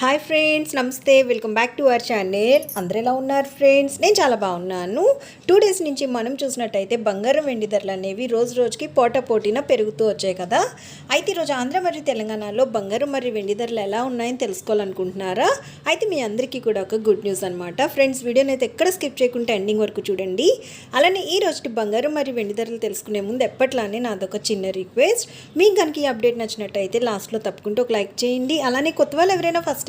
Hi friends నమస్తే. Welcome back to our channel అందరు ఎలా ఉన్నారు ఫ్రెండ్స్ నేను చాలా బాగున్నాను. టూ డేస్ నుంచి మనం చూసినట్టయితే బంగారం వెండి ధరలు అనేవి రోజు రోజుకి పోట పోటీన పెరుగుతూ వచ్చాయి కదా. అయితే ఈరోజు ఆంధ్ర మరియు తెలంగాణలో బంగారం మరియు వెండి ధరలు ఎలా ఉన్నాయని తెలుసుకోవాలనుకుంటున్నారా? అయితే మీ అందరికీ కూడా ఒక గుడ్ న్యూస్ అనమాట ఫ్రెండ్స్ వీడియోని అయితే ఎక్కడ స్కిప్ చేయకుండా ఎండింగ్ వరకు చూడండి. అలానే ఈ రోజుకి బంగారం మరియు వెండి ధరలు తెలుసుకునే ముందు ఎప్పట్లానే నాదొక చిన్న రిక్వెస్ట్ మీకు కనుక ఈ అప్డేట్ నచ్చినట్టయితే లాస్ట్లో తప్పకుండా ఒక లైక్ చేయండి. అలానే కొత్త వాళ్ళు ఎవరైనా ఫస్ట్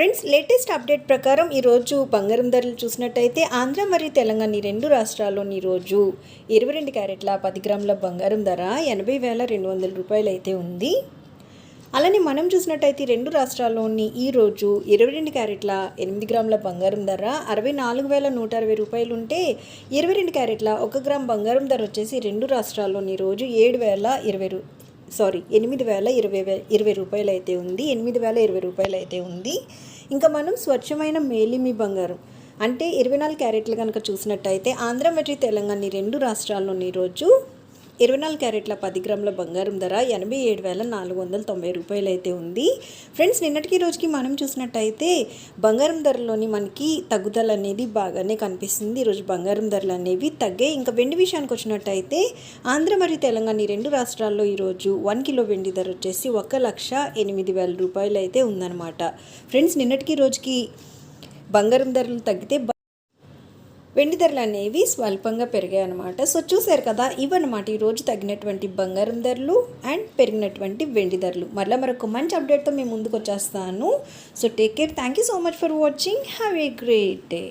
ఫ్రెండ్స్ లేటెస్ట్ అప్డేట్ ప్రకారం ఈరోజు బంగారం ధరలు చూసినట్టయితే ఆంధ్ర మరియు తెలంగాణ ఈ రెండు రాష్ట్రాల్లోని ఈరోజు ఇరవై రెండు క్యారెట్ల పది గ్రాముల బంగారం ధర ఎనభై వేల రెండు వందల రూపాయలు అయితే ఉంది. అలానే మనం చూసినట్టయితే రెండు రాష్ట్రాల్లోని ఈరోజు ఇరవై రెండు క్యారెట్ల ఎనిమిది గ్రాముల బంగారం ధర అరవై నాలుగు వేల నూట అరవై రూపాయలు ఉంటే ఇరవై రెండు క్యారెట్ల ఒక గ్రామ్ బంగారం ధర వచ్చేసి రెండు రాష్ట్రాల్లోని ఈరోజు ఏడు వేల ఇరవై రూ సారీ ఎనిమిది వేల ఇరవై వే ఇరవై రూపాయలు అయితే ఉంది. ఎనిమిది వేల ఇరవై రూపాయలు అయితే ఉంది. ఇంకా మనం స్వచ్ఛమైన మేలిమి బంగారం. అంటే ఇరవై నాలుగు క్యారెట్లు కనుక చూసినట్టయితే ఆంధ్ర మరియు తెలంగాణ ఈ రెండు రాష్ట్రాల్లోని ఈరోజు ఇరవై నాలుగు క్యారెట్ల పది గ్రాముల బంగారం ధర ఎనభై ఏడు వేల నాలుగు వందల తొంభై రూపాయలు అయితే ఉంది. ఫ్రెండ్స్ నిన్నటికి రోజుకి మనం చూసినట్టయితే బంగారం ధరలోని మనకి తగ్గుదల అనేది బాగానే కనిపిస్తుంది. ఈరోజు బంగారం ధరలు అనేవి తగ్గాయి. ఇంకా వెండి విషయానికి వచ్చినట్టయితే ఆంధ్ర మరియు తెలంగాణ ఈ రెండు రాష్ట్రాల్లో ఈరోజు వన్ కిలో వెండి ధర వచ్చేసి ఒక లక్ష ఎనిమిది వేల రూపాయలు అయితే ఉందన్నమాట. ఫ్రెండ్స్ నిన్నటికి రోజుకి బంగారం ధరలు తగ్గితే వెండి ధరలు అనేవి స్వల్పంగా పెరిగాయి అనమాట సో చూసారు కదా ఇవన్నమాట ఈరోజు తగ్గినటువంటి బంగారం ధరలు అండ్ పెరిగినటువంటి వెండి ధరలు. మరలా మరొక మంచి అప్డేట్తో మేము ముందుకు వచ్చేస్తాను. So take care thank you so much for watching have a great day